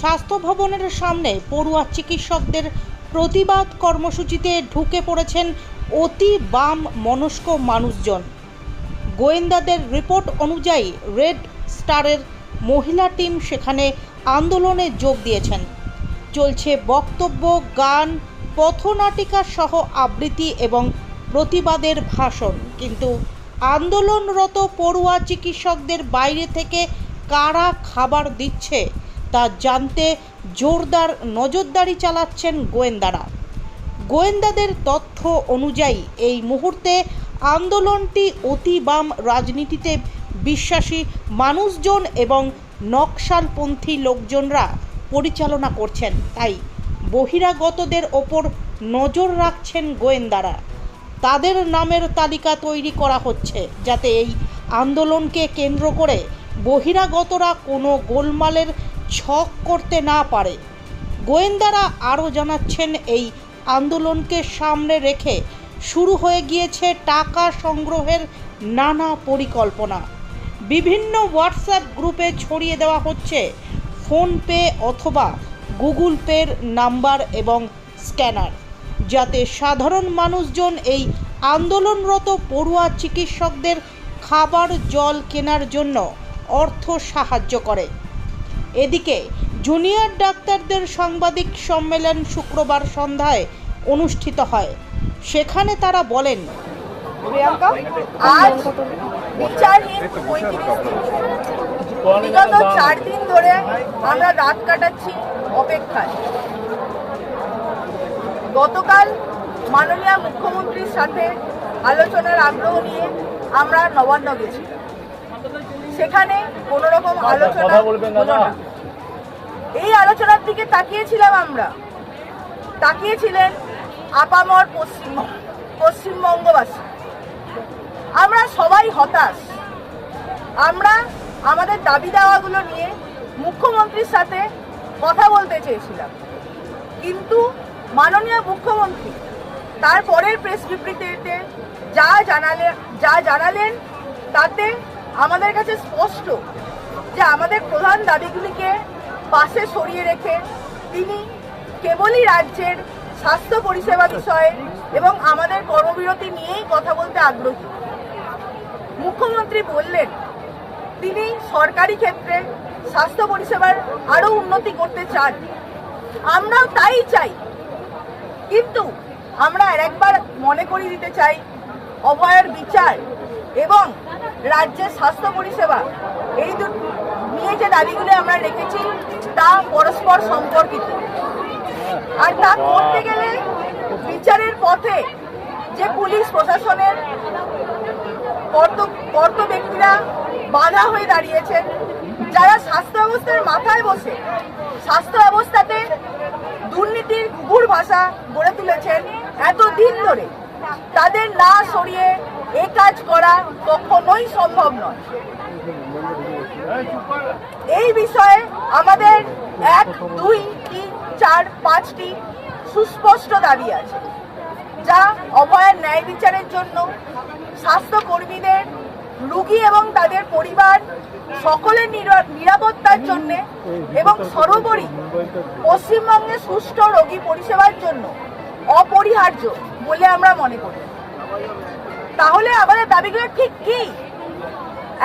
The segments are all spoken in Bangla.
স্বাস্থ্য ভবনের সামনে পড়ুয়া চিকিৎসকদের প্রতিবাদ কর্মসূচিতে ঢুকে পড়েছেন অতি বাম মনস্ক মানুষজন। গোয়েন্দাদের রিপোর্ট অনুযায়ী রেড স্টারের মহিলা টিম সেখানে আন্দোলনে যোগ দিয়েছেন। চলছে বক্তব্য, গান, পথনাটিকা সহ আবৃত্তি এবং প্রতিবাদের ভাষণ। কিন্তু আন্দোলনরত পড়ুয়া চিকিৎসকদের বাইরে থেকে কারা খাবার দিচ্ছে? তা জানতে জোরদার নজরদারি চালাচ্ছেন গোয়েন্দারা। গোয়েন্দাদের তথ্য অনুযায়ী, এই মুহূর্তে আন্দোলনটি অতি বাম রাজনীতিতে বিশ্বাসী মানুষজন এবং নকশালপন্থী লোকজনরা পরিচালনা করছেন। তাই বহিরাগতদের ওপর নজর রাখছেন গোয়েন্দারা। তাদের নামের তালিকা তৈরি করা হচ্ছে, যাতে এই আন্দোলনকে কেন্দ্র করে বহিরাগতরা কোনো গোলমালের ছক করতে না পারে। গোয়েন্দারা আরও জানাচ্ছেন, এই আন্দোলনকে সামনে রেখে শুরু হয়ে গিয়েছে টাকা সংগ্রহের নানা পরিকল্পনা। বিভিন্ন হোয়াটসঅ্যাপ গ্রুপে ছড়িয়ে দেওয়া হচ্ছে ফোনপে অথবা গুগল পের নাম্বার এবং স্ক্যানার, যাতে সাধারণ মানুষজন এই আন্দোলনরত পড়ুয়া চিকিৎসকদের খাবার জল কেনার জন্য অর্থ সাহায্য করে। এদিকে জুনিয়র ডাক্তারদের সাংবাদিক সম্মেলন শুক্রবার সন্ধ্যায় অনুষ্ঠিত হয়। সেখানে তারা বলেন প্রিয়াঙ্কা আজ বিচারহীন বিগত চার দিন ধরে আমরা রাত কাটাচ্ছি অপেক্ষায়। গতকাল মাননীয় মুখ্যমন্ত্রীর সাথে আলোচনার আগ্রহ নিয়ে আমরা নবান্ন গেছি। সেখানে কোনো রকম আলোচনা হলো না। এই আলোচনার দিকে তাকিয়েছিলাম আমরা। তাকিয়েছিলেন আপামর পশ্চিম পশ্চিমবঙ্গবাসী। আমরা সবাই হতাশ। আমরা আমাদের দাবি দাওয়াগুলো নিয়ে মুখ্যমন্ত্রীর সাথে কথা বলতে চেয়েছিলাম। কিন্তু মাননীয় মুখ্যমন্ত্রী তার পরের প্রেস বিবৃতিতে যা জানালে যা জানালেন তাতে আমাদের কাছে স্পষ্ট যে আমাদের প্রধান দাবিগুলিকে পাশে সরিয়ে রেখে তিনি কেবলই রাজ্যের স্বাস্থ্য পরিষেবা বিষয়ে এবং আমাদের কর্মবিরতি নিয়েই কথা বলতে আগ্রহী। মুখ্যমন্ত্রী বললেন, তিনি সরকারি ক্ষেত্রে স্বাস্থ্য পরিষেবার আরও উন্নতি করতে চান। আমরাও তাই চাই। কিন্তু আমরা আর একবার মনে করিয়ে দিতে চাই, অভয়ের বিচার এবং রাজ্যের স্বাস্থ্য পরিষেবা, এই নিয়ে যে দাবিগুলি আমরা রেখেছি তা পরস্পর সম্পর্কিত। আর তা করতে গেলে বিচারের পথে যে পুলিশ প্রশাসনের কর্ত ব্যক্তিরা বাধা হয়ে দাঁড়িয়েছেন, যারা স্বাস্থ্য ব্যবস্থার মাথায় বসে স্বাস্থ্য ব্যবস্থাতে দুর্নীতির কুকুর ভাষা গড়ে তুলেছেন, এতদিন ধরে তাদের না সরিয়ে এ কাজ করা কখনোই সম্ভব নয়। এই বিষয়ে আমাদের এক, দুই, তিন, চার, পাঁচটি সুস্পষ্ট দাবি আছে, যা অভয়ের ন্যায় বিচারের জন্য স্বাস্থ্যকর্মীদের, রুগী এবং তাদের পরিবার সকলের নিরাপত্তার জন্য এবং সর্বোপরি পশ্চিমবঙ্গে সুষ্ঠু রোগী পরিষেবার জন্য অপরিহার্য বলে আমরা মনে করি। তাহলে আমাদের দাবিগুলো ঠিক কি?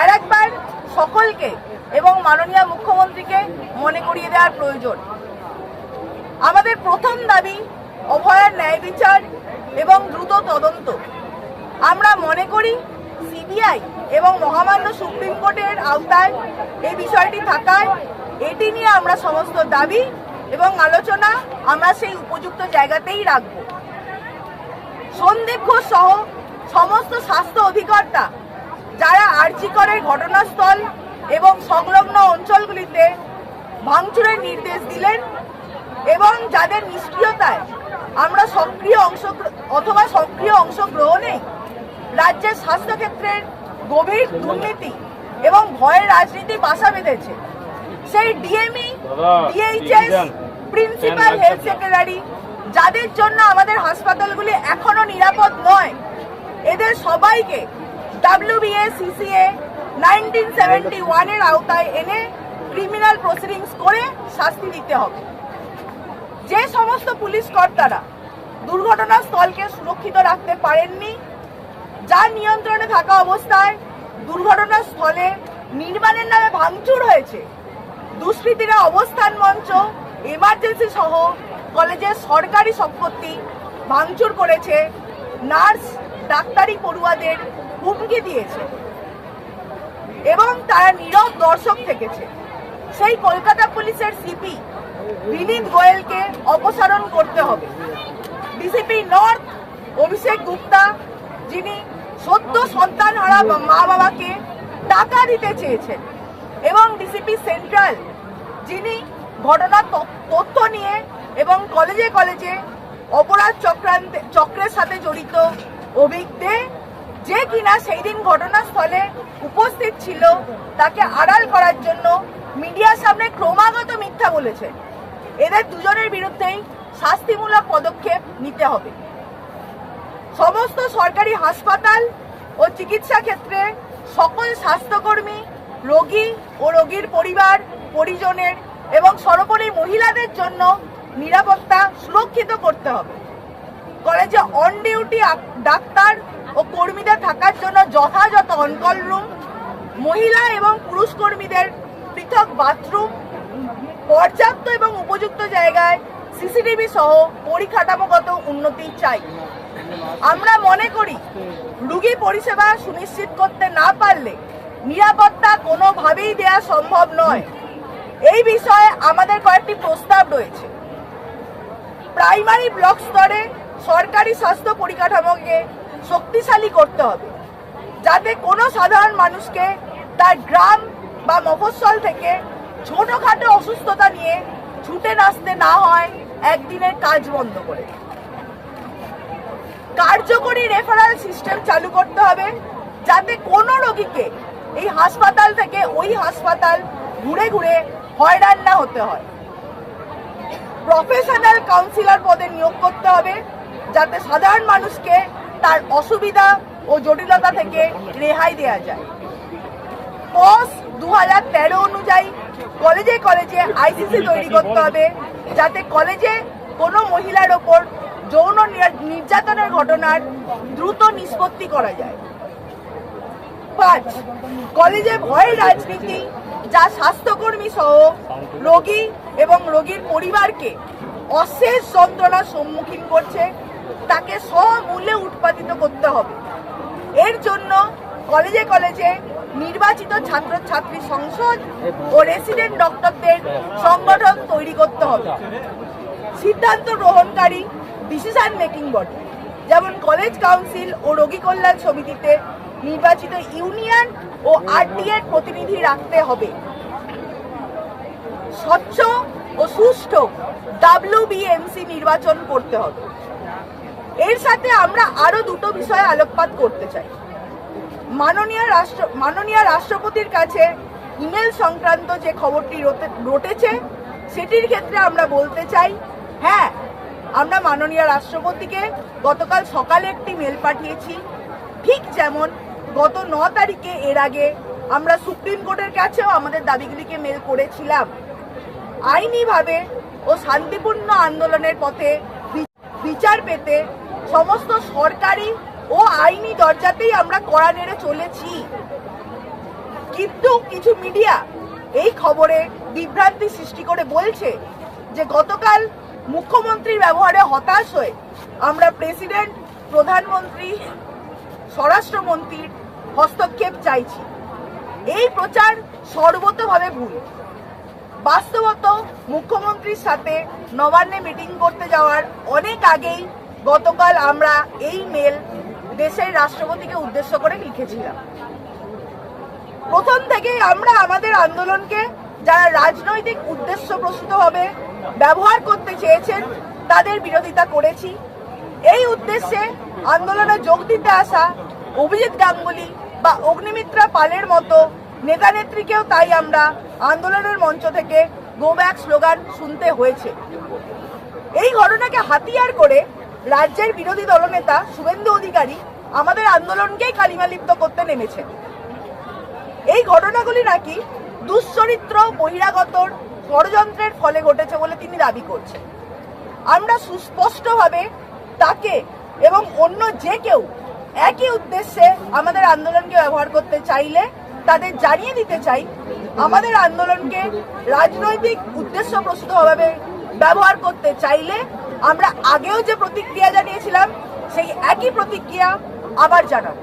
আর একবার সকলকে এবং মাননীয় মুখ্যমন্ত্রীকে মনে করিয়ে দেওয়ার প্রয়োজন। আমাদের প্রথম দাবি অভয়ার ন্যায় বিচার এবং দ্রুত তদন্ত। আমরা মনে করি সিবিআই এবং মহামান্য সুপ্রিম কোর্টের আওতায় এই বিষয়টি থাকায় এটি নিয়ে আমরা সমস্ত দাবি এবং আলোচনা আমরা সেই উপযুক্ত জায়গাতেই রাখব। সন্দীপ ঘোষ সহ সমস্ত স্বাস্থ্য অধিকর্তা যারা আর্জিকরের ঘটনাস্থল এবং সংলগ্ন অঞ্চলগুলিতে ভাঙচুরের নির্দেশ দিলেন এবং যাদের নিষ্ক্রিয়তায় আমরা সক্রিয় অংশ অথবা সক্রিয় অংশগ্রহণে রাজ্যের স্বাস্থ্যক্ষেত্রের গভীর দুর্নীতি এবং ভয়ের রাজনীতি বাসা বেঁধেছে সেই DME DHS principal health. Secretary যাদের জন্য আমাদের হাসপাতালগুলি এখনও নিরাপদ নয়, এদের সবাইকে ডাব্লিউবিএ সিসিএ নাইনটিন সেভেন্টি ওয়ানের আওতায় এনে ক্রিমিনাল প্রসিডিংস করে শাস্তি দিতে হবে। যে সমস্ত পুলিশ কর্তারা দুর্ঘটনাস্থলকে সুরক্ষিত রাখতে পারেননি, যার নিয়ন্ত্রণে থাকা অবস্থায় দুর্ঘটনাস্থলে নির্মাণের নামে ভাঙচুর হয়েছে, দুষ্কৃতীরা অবস্থান মঞ্চ এমার্জেন্সি সহ কলেজের সরকারি সম্পত্তি ভাঙচুর করেছে, নার্স, ডাক্তারি পড়ুয়াদের হুমকি দিয়েছে এবং তারা নীরব দর্শক থেকেছে। সেই কলকাতা পুলিশের সিপি বিনীত গোয়েলকে অপসারণ করতে হবে। ডিসিপি নর্থ অভিষেক গুপ্তা, যিনি সদ্য সন্তান হারা মা বাবাকে টাকা দিতে চেয়েছেন এবং ডিসিপি সেন্ট্রাল যিনি ঘটনার ত- তথ্য নিয়ে এবং কলেজে কলেজে অপরাধ চক্রান্তে, চক্রের সাথে জড়িত অভিজ্ঞ যে কিনা সেই দিন ঘটনাস্থলে উপস্থিত ছিল, তাকে আড়াল করার জন্য মিডিয়ার সামনে ক্রমাগত মিথ্যা বলেছে। এদের দুজনের বিরুদ্ধেই শাস্তিমূলক পদক্ষেপ নিতে হবে। সমস্ত সরকারি হাসপাতাল ও চিকিৎসা ক্ষেত্রে সকল স্বাস্থ্যকর্মী, রোগী ও রোগীর পরিবার, পরিজনের এবং সর্বোপরি মহিলাদের জন্য নিরাপত্তা সুরক্ষিত করতে হবে। কলেজে অন ডিউটি ডাক্তার ও কর্মীদের থাকার জন্য যথাযথ অনকল রুম মহিলা এবং পুরুষ কর্মীদের পৃথক বাথরুম পর্যাপ্ত এবং উপযুক্ত জায়গায় সিসিটিভি সহ পরিকাঠামোগত উন্নতি চাই। আমরা মনে করি, রুগী পরিষেবা সুনিশ্চিত করতে না পারলে নিরাপত্তা কোনোভাবেই দেওয়া সম্ভব নয়। এই বিষয়ে আমাদের কয়েকটি প্রস্তাব রয়েছে। প্রাইমারি ব্লক স্তরে সরকারি স্বাস্থ্য পরিকাঠামোকে শক্তিশালী করতে হবে, যাতে কোনো সাধারণ মানুষকে তার গ্রাম বা মফস্বল থেকে ছোটোখাটো অসুস্থতা নিয়ে ছুটে নাচতে না হয়, একদিনের কাজ বন্ধ করে কার্যকরী রেফারেল সিস্টেম চালু করতে হবে, যাতে কোনো রোগীকে এই হাসপাতাল থেকে ওই হাসপাতাল ঘুরে ঘুরে হয়রান না হতে হয়। প্রফেশনাল কাউন্সিলর পদে নিয়োগ করতে হবে যাতে সাধারণ মানুষকে তার অসুবিধা ও জটিলতা থেকে রেহাই দেওয়া যায়। পস দু হাজার তেরো অনুযায়ী কলেজে কলেজে আইসিসি তৈরি করতে হবে যাতে কলেজে কোনো মহিলার ওপর যৌন নির- নির্যাতনের ঘটনার দ্রুত নিষ্পত্তি করা যায়। পাঁচ। কলেজে ভয়ের রাজনীতি, যা স্বাস্থ্যকর্মী সহ রোগী এবং রোগীর পরিবারকে অশেষ যন্ত্রণার সম্মুখীন করছে, তাকে সমূল্যে উৎপাদিত করতে হবে। এর জন্য কলেজে কলেজে নির্বাচিত ছাত্রছাত্রী সংসদ ও রেসিডেন্ট ডক্টরদের সংগঠন তৈরি করতে হবে। সিদ্ধান্ত গ্রহণকারী ডিসিশন মেকিং বডি যেমন কলেজ কাউন্সিল ও রোগী কল্যাণ সমিতিতে নির্বাচিত ইউনিয়ন ও আরটিএর প্রতিনিধি রাখতে হবে। স্বচ্ছ ও সুষ্ঠু ডাব্লিউবিএমসি নির্বাচন করতে হবে। এর সাথে আমরা আরও দুটো বিষয়ে আলোকপাত করতে চাই। মাননীয় রাষ্ট্র, মাননীয় রাষ্ট্রপতির কাছে ইমেল সংক্রান্ত যে খবরটি রটে- রটেছে, সেটির ক্ষেত্রে আমরা বলতে চাই হ্যাঁ আমরা মাননীয় রাষ্ট্রপতিকে গতকাল সকালে একটি মেল পাঠিয়েছি। ঠিক যেমন গত ন তারিখে এর আগে আমরা সুপ্রিম কোর্টের কাছেও আমাদের দাবিগুলিকে মেল করেছিলাম। আইনিভাবে ও শান্তিপূর্ণ আন্দোলনের পথে বিচার পেতে সমস্ত সরকারি ও আইনি দরজাতেই আমরা কড়া নেড়ে চলেছি। কিন্তু কিছু মিডিয়া এই খবরে বিভ্রান্তি সৃষ্টি করে বলছে যে গতকাল মুখ্যমন্ত্রীর ব্যবহারে হতাশ হয়ে আমরা প্রেসিডেন্ট, প্রধানমন্ত্রী স্বরাষ্ট্রমন্ত্রীর হস্তক্ষেপ চাইছি। এই প্রচার সর্বতভাবে ভুল। বাস্তবত মুখ্যমন্ত্রীর সাথে নবান্নে মিটিং করতে যাওয়ার অনেক আগেই গতকাল আমরা এই মেল দেশের রাষ্ট্রপতিকে উদ্দেশ্য করে লিখেছিলাম। প্রথম থেকেই আমরা আমাদের আন্দোলনকে যারা রাজনৈতিক উদ্দেশ্য প্রসূতভাবে ব্যবহার করতে চেয়েছেন, তাদের বিরোধিতা করেছি। এই উদ্দেশ্যে আন্দোলনে যোগ দিতে আসা অভিজিৎ গাঙ্গুলি বা অগ্নিমিত্রা পালের মতো নেতা নেত্রীকেও তাই আমরা আন্দোলনের মঞ্চ থেকে গো ব্যাক স্লোগান শুনতে হয়েছে। এই ঘটনাকে হাতিয়ার করে রাজ্যের বিরোধী দলনেতা শুভেন্দু অধিকারী আমাদের আন্দোলনকেই কালিমালিপ্ত করতে নেমেছেন। এই ঘটনাগুলি নাকি দুশ্চরিত্র, বহিরাগতর ষড়যন্ত্রের ফলে ঘটেছে বলে তিনি দাবি করছেন। আমরা সুস্পষ্টভাবে তাকে এবং অন্য যে কেউ একই উদ্দেশ্যে আমাদের আন্দোলনকে ব্যবহার করতে চাইলে, তাদের জানিয়ে দিতে চাই, আমাদের আন্দোলনকে রাজনৈতিক উদ্দেশ্যপ্রসূতভাবে ব্যবহার করতে চাইলে আমরা আগেও যে প্রতিক্রিয়া জানিয়েছিলাম, সেই একই প্রতিক্রিয়া আবার জানাব।